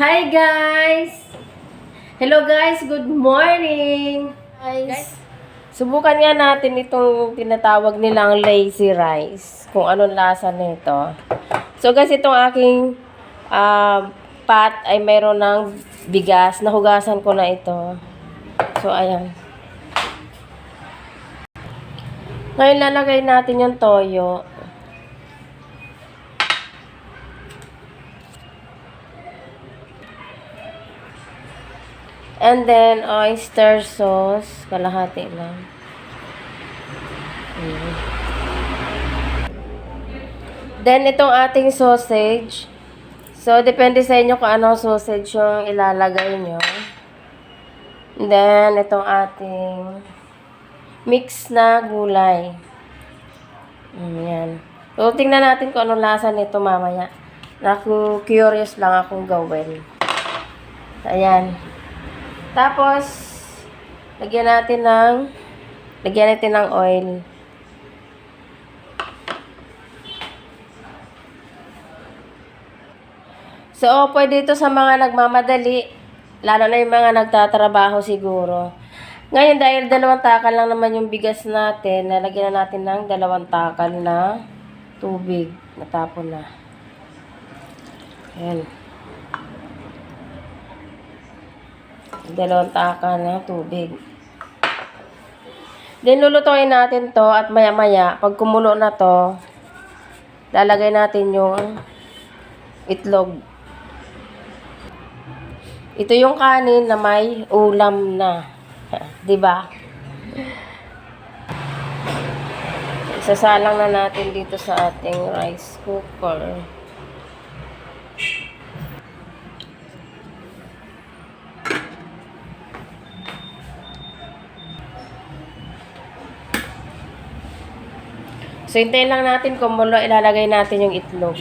Hi guys! Hello guys, good morning! Guys, subukan nga natin itong tinatawag nilang lazy rice. Kung anong lasa nito. So guys, itong aking ah, pot ay mayroon ng bigas. Nahugasan ko na ito. So ayan. Ngayon lalagay natin yung toyo. And then, oyster sauce. Kalahati lang. Then, itong ating sausage. So, depende sa inyo kung anong sausage yung ilalagay nyo. Then, itong ating mix na gulay. Ayan. So, tingnan natin kung anong lasa nito mamaya. Naku, curious lang akong gawin. Ayan. Tapos, lagyan natin ng, lagyan natin ng oil. So, pwede ito sa mga nagmamadali, lalo na yung mga nagtatrabaho siguro. Ngayon, dahil dalawang takal lang naman yung bigas natin, nalagyan na natin ng dalawang takal na tubig. Natapon na. Ayan. Dalawang taka na tubig. Then, lulutuin natin to at maya-maya, pag kumulo na to, lalagay natin yung itlog. Ito yung kanin na may ulam na. 'Di ba? Isasalang na natin dito sa ating rice cooker. So, hintayin lang natin kumulo, ilalagay natin yung itlog.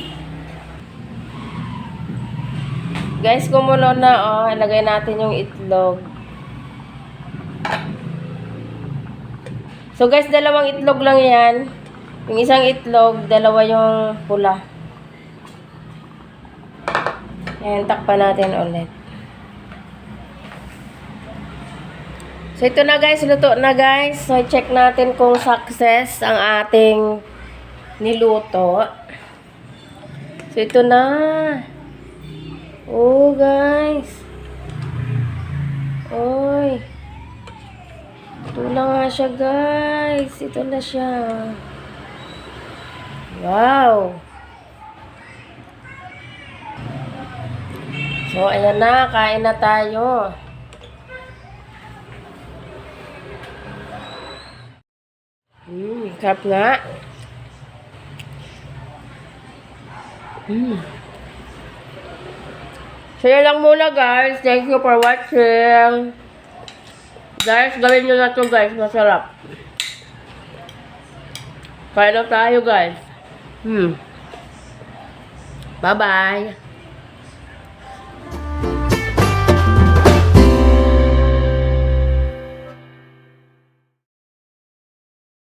Guys, kumulo na, oh. Ilagay natin yung itlog. So, guys, dalawang itlog lang yan. Yung isang itlog, dalawa yung pula. Ayan, takpan natin ulit. So, ito na guys, luto na guys. So, check natin kung success ang ating niluto. So, ito na. Oh, guys. Oy. Ito na nga siya, guys. Ito na siya. Wow. So, ayan na. Kain na tayo. Hmm, sarap nga. So, yun lang muna guys. Thank you for watching. Guys, gawin nyo na to guys. Masarap. Kain na tayo guys. Hmm. Bye-bye.